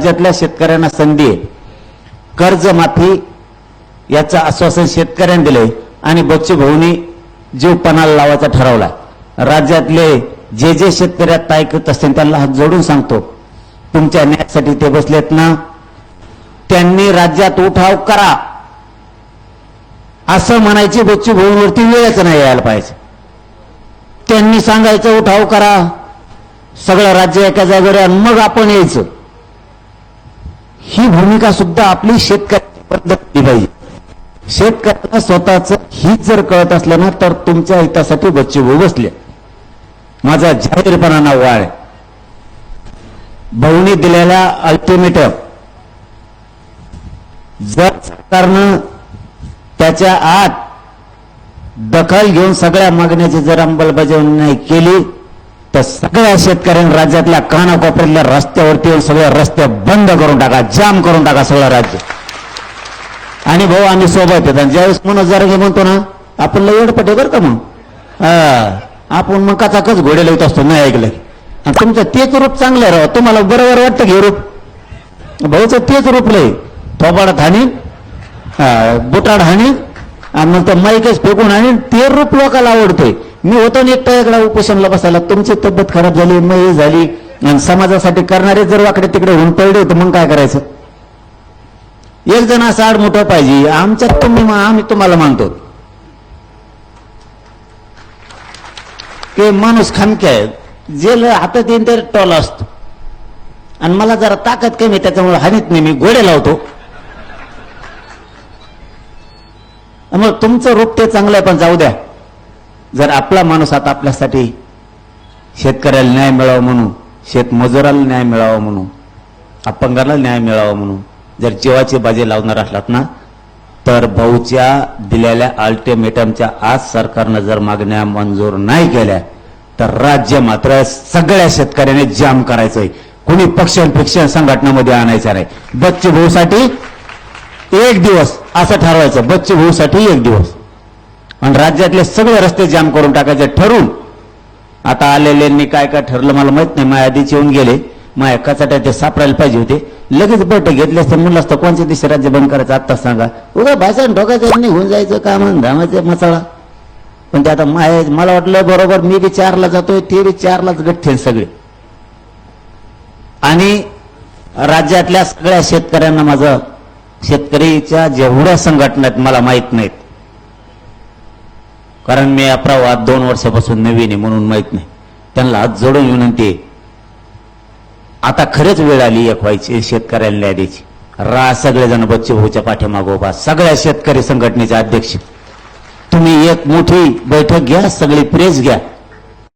राज्यातल्या शेतकऱ्यांना संधी आहे. कर्जमाफी याचं आश्वासन शेतकऱ्यांनी दिलंय आणि बच्चू भाऊनी जीव पणाला लावायचा ठरवला. राज्यातले जे जे शेतकरी आता ऐकत असतील त्यांना हात जोडून सांगतो. तुमच्या न्यायासाठी ते बसलेत ना. त्यांनी राज्यात उठाव करा. असं म्हणायची बच्चू भाऊंवरती वेळच नाही यायला पाहिजे. त्यांनी सांगायचं उठाव करा. सगळं राज्य एका जागेवर मग आपण यायचं. ही भूमिका सुद्धा आपली शेतकऱ्याची पद्धती पाहिजे. शेतकऱ्यांना स्वतःच हित जर कळत असलं ना तर तुमच्या हितासाठी बच्चे भाऊ बसले. माझा जाहीरपणाना वाळ भाऊनी दिलेल्या अल्टिमेटम जर सरकारनं त्याच्या आत दखल घेऊन सगळ्या मागण्याची जर अंमलबजावणी नाही केली तर सगळ्या शेतकऱ्यांनी राज्यातल्या कानाकोपऱ्यातल्या रस्त्यावरती येऊन सगळे रस्ते बंद करून टाका जाम करून टाका सगळं राज्य. आणि भाऊ आम्ही सोबत येतात आणि ज्यावेळेस मनोज जरांगे म्हणतो ना आपण लवड पटे बरं का मग? हा आपण मग कचाकच घोडे लावत असतो नाही ऐकलं. आणि तुमचं तेच रूप चांगलं आहे तुम्हाला बरोबर वाटतं की हे रूप? भाऊचं तेच रूप लय. थोबाडात हानी बुटाड हानी आणि नंतर माईकच फेकून आणि ते रूप लोकाला आवडतोय. मी होतो ना एकटा एकदा उपोषणला बसायला तुमची तब्येत खराब झाली मय झाली आणि समाजासाठी करणारे जर वाकडे तिकडे होऊन पडले तर मग काय करायचं? एक जण असं आड मोठा पाहिजे आमच्यात तुम्ही आम्ही तुम्हाला मानतो. की माणूस खामके आहे. जे ल- हातात येईन तर टॉल असतो. आणि मला जरा ताकद कमी त्याच्यामुळे हानीत नाही मी गोडे लावतो. मग तुमचं रूप ते चांगलं आहे पण जाऊ द्या. जर आपला माणूस आता आपल्यासाठी शेतकऱ्याला न्याय मिळावा म्हणून शेतमजुराला न्याय मिळावा म्हणून अपंगाला न्याय मिळावा म्हणून जर जीवाची बाजी लावणार असलात ना तर भाऊच्या दिलेल्या अल्टिमेटमच्या आज सरकारनं जर मागण्या मंजूर नाही केल्या तर राज्य मात्र सगळ्या शेतकऱ्याने जाम करायचंय. कुणी पक्ष पक्ष संघटनामध्ये आणायचं नाही. बच्चू भाऊसाठी एक दिवस असं ठरवायचं. बच्चू भाऊसाठी एक दिवस. आणि राज्यातले सगळे रस्ते जाम करून टाकायचे ठरून. आता आलेल्यांनी काय काय ठरलं मला माहीत नाही. माझ्या आधीच येऊन गेले. माझ्या कचाट्या ते सापडायला पाहिजे होते. लगेच बैठक घेतली असते. म्हणलं असतं कोणत्या दिवशी राज्य बंद करायचं आत्ता सांगा. उगा भाषण ठोकायचं होऊन जायचं काम धामायचं मसाळा पण ते आता माय मला वाटलं बरोबर मी बी चारला जातोय ते बी चारलाच गठ्ठे सगळे. आणि राज्यातल्या सगळ्या शेतकऱ्यांना माझं शेतकरीच्या जेवढ्या संघटना आहेत मला माहीत नाहीत. कारण मी या प्रवाहात दोन वर्षापासून नवीन आहे म्हणून माहीत नाही. त्यांना हात जोडून विनंती आहे. आता खरेच वेळ आली एक व्हायची शेतकऱ्यांना न्याय द्यायची. रा सगळेजण बच्चे भाऊच्या पाठीमागो उभा. सगळ्या शेतकरी संघटनेचे अध्यक्ष. तुम्ही एक मोठी बैठक घ्या सगळी प्रेस घ्या.